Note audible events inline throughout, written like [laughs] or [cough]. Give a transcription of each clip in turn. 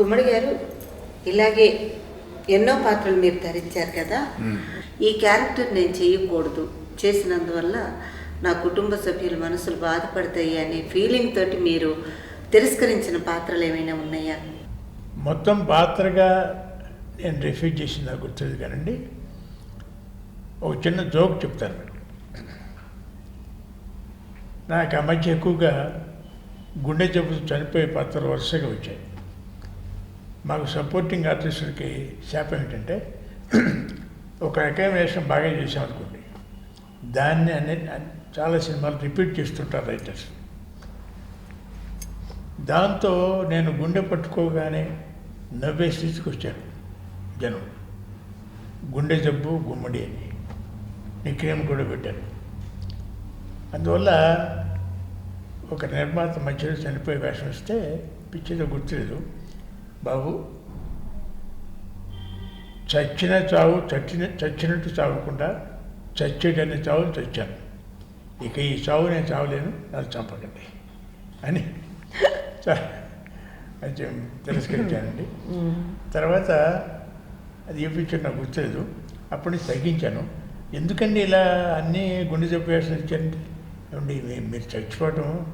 గుమ్మడి గారు ఇలాగే ఎన్నో పాత్రలు మీరు ధరించారు కదా ఈ క్యారెక్టర్ నేను చేయకూడదు. చేసినందువల్ల నా కుటుంబ సభ్యుల మనసులు బాధపడతాయి అనే ఫీలింగ్ తోటి మీరు తిరస్కరించిన పాత్రలు ఏమైనా ఉన్నాయా? మొత్తం పాత్రగా నేను రిఫ్యూజ్ చేసింది నాకు గుర్తుంది కానండి. ఒక చిన్న జోక్ చెప్తాను. మీకు నాకు ఆ మధ్య ఎక్కువగా గుండె జబ్బు చనిపోయే పాత్రలు వరుసగా వచ్చాయి. మాకు సపోర్టింగ్ ఆర్టిస్టులకి శాపం ఏంటంటే ఒక రకమైన వేషం బాగా చేసామనుకోండి దాన్ని అనే చాలా సినిమాలు రిపీట్ చేస్తుంటారు రైటర్స్ దాంతో నేను గుండె పట్టుకోగానే నవ్వే స్థితికి వచ్చాను జనం. గుండె జబ్బు గుమ్మడి అని. నిక్నేమ్ కూడా పెట్టాను. అందువల్ల ఒక నిర్మాత మధ్యలో చనిపోయే వేషం వస్తే పిక్చర్లో గుర్తులేదు. బాబు. చచ్చిన చావు చచ్చిన చచ్చినట్టు చావకుండా చచ్చేటని చావు చచ్చాను. ఇక ఈ చావు నేను చావలేను నన్ను చంపకండి అని చా- కొంచెం తిరస్కరించానండి. తర్వాత అది ఏ నాకు గుర్తులేదు. అప్పుడు నేను తగ్గించాను. ఎందుకండి ఇలా అన్నీ గుండె చెప్పేసి వేసిన ఏమండి మీరు చచ్చిపోవటం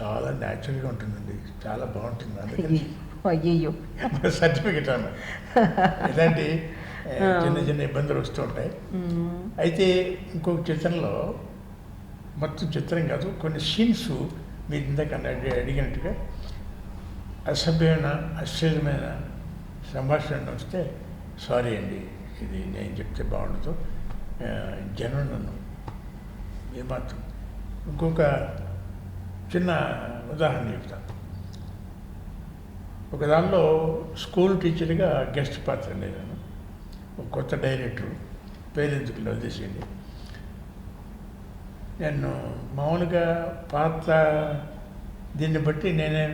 చాలా న్యాచురల్గా ఉంటుందండి. చాలా బాగుంటుంది. అందుకని అయ్యయ్యో. [laughs] సర్టిఫికెట్ అన్నమాట ఇలాంటి చిన్న చిన్న ఇబ్బందులు వస్తూ ఉంటాయి. అయితే ఇంకొక చిత్రంలో మొత్తం చిత్రం కాదు కొన్ని సీన్స్ మీరు ఇందాక అన్న- అడిగినట్టుగా అసభ్యమైన అశ్చర్యమైన సంభాషణ వస్తే సారీ అండి ఇది నేను చెప్తే బాగుండదు. జనం నన్ను ఏమాత్రం. ఇంకొక చిన్న ఉదాహరణ చెప్తాను. ఒక దానిలో స్కూల్ టీచర్గా గెస్ట్ పాత్ర నేను ఒక కొత్త డైరెక్టర్ పేరెందుకు చేసింది. నేను మామూలుగా పాత్ర దీన్ని బట్టి నేనే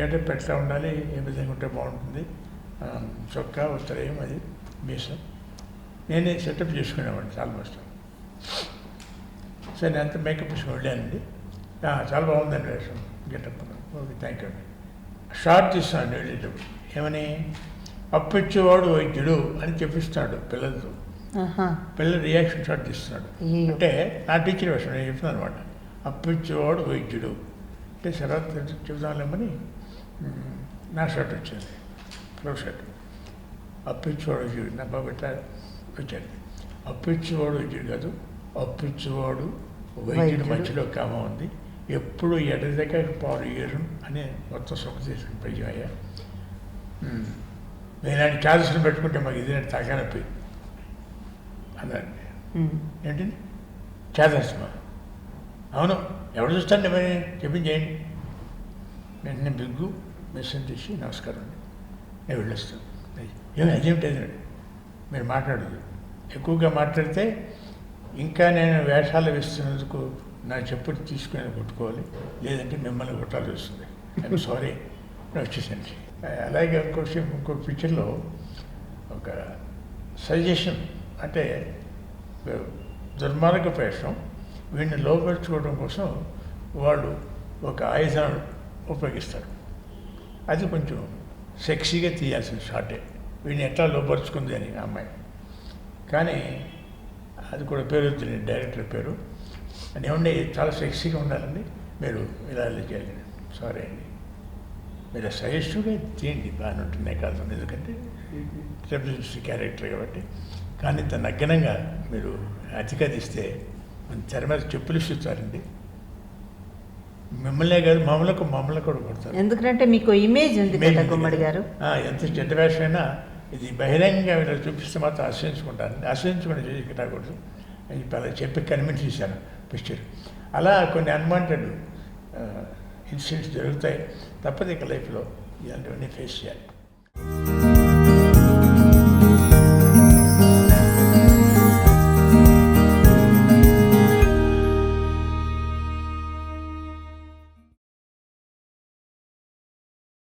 గెటప్ పెడతా ఉండాలి ఏ విధంగా ఉంటే బాగుంటుంది. చొక్కా ఉత్తరేయం అది మీసం. నేనే సెటప్ చేసుకునేవాడిని ఆల్మోస్ట్. సరే నేను అంత మేకప్ వేసుకుని వెళ్ళానండి. చాలా బాగుందండి వేషం గెటప్. ఓకే థ్యాంక్ యూ అండి. షార్ట్ తీస్తున్నాడు వెళ్ళేటప్పుడు ఏమని? అప్పిచ్చేవాడు వైద్యుడు అని చెప్పిస్తున్నాడు పిల్లలతో. ఆహా. పిల్లల రియాక్షన్ తీస్తున్నాడు అయ్యయ్యో. అంటే నా టీచర్ వేషం నేను చెప్తున్నాను అనమాట. అప్పిచ్చేవాడు వైద్యుడు. అంటే తర్వాత చెబుదాంలేమని నా షాట్ వచ్చింది. ఫ్లో షాట్ అప్పిచ్చేవాడు వైద్యుడు. నా బాబు ఇట్లా వచ్చాడు? అప్పిచ్చేవాడు వైద్యుడు కాదు అప్పిచ్చేవాడు వైద్యుడు వైద్యుడు. మధ్యలో కామ ఉంది. ఎప్పుడు ఎడదక పాడు ఏరు అని మొత్తం సుఖ తీసుకుని పైకి అయ్యా మ్, నేను ఆయన ఛాన్సులు పెట్టుకుంటే మాకు ఇది తగ్గనప్పి అన్నాడు. ఉమ్. ఏంటండి చేదస్మ. అవును. ఎవరు చూస్తాను మరి? చెప్పించేయండి వెంటనే బిగ్గు మెసేజ్ చేసి నమస్కారం. అండి నేను వెళ్ళొస్తాను. ఏమి అదేమిటి అదేమిటి మీరు మాట్లాడదు ఎక్కువగా మాట్లాడితే ఇంకా నేను వేషాలు వేస్తున్నందుకు నా చెప్పుడు తీసుకుని కొట్టుకోవాలి లేదంటే మిమ్మల్ని కొట్టాల్సి వస్తుంది. ఐఎమ్ సారీ వచ్చేసండి అలాగే ఇంకో ఇంకో పిక్చర్లో ఒక సజెషన్ అంటే uh, దుర్మార్గ ప్రయత్నం వీడిని లోపరుచుకోవడం కోసం వాళ్ళు ఒక ఆయుధాన్ని ఉపయోగిస్తారు. అది కొంచెం సెక్సీగా తీయాల్సిన షాటే వీడిని ఎట్లా లోపరుచుకుంది అని అమ్మాయి. కానీ అది కూడా పేరు వచ్చింది డైరెక్టర్ పేరు. అని ఏమండి చాలా సెక్సీగా ఉండాలండి. మీరు ఇలా ఇలా చేయాలి సారీ అండి. మీరు సజెస్టివ్గా తీయండి. బాగానే ఉంటుందే కాదు. ఎందుకంటే రెప్రజెంట్స్ క్యారెక్టర్ కాబట్టి. కానీ ఇంత నగ్నంగా మీరు అతికదిస్తే మన తెర మీద చెప్పులు ఇస్తారండి. మిమ్మల్నే కాదు మమ్మల్ని మమ్మల్ని కూడా కొడతారు. ఎందుకంటే మీకు ఇమేజ్ ఉంది కదా గుమ్మడి. గారు. ఎంత చెడ్డ వేషమైనా ఇది బహిరంగంగా ఇలా చూపిస్తే మాత్రం ఆశ్రయించుకుంటాను ఆశ్రయించుకుని చేయకూడదు చెప్పి కన్విన్స్ చేశాను పిచ్చారు అలా కొన్ని అన్వాంటెడ్ ఇన్సిడెంట్స్ జరుగుతాయి. తప్పదు ఇక లైఫ్లో ఇలాంటివన్నీ ఫేస్ చేయాలి.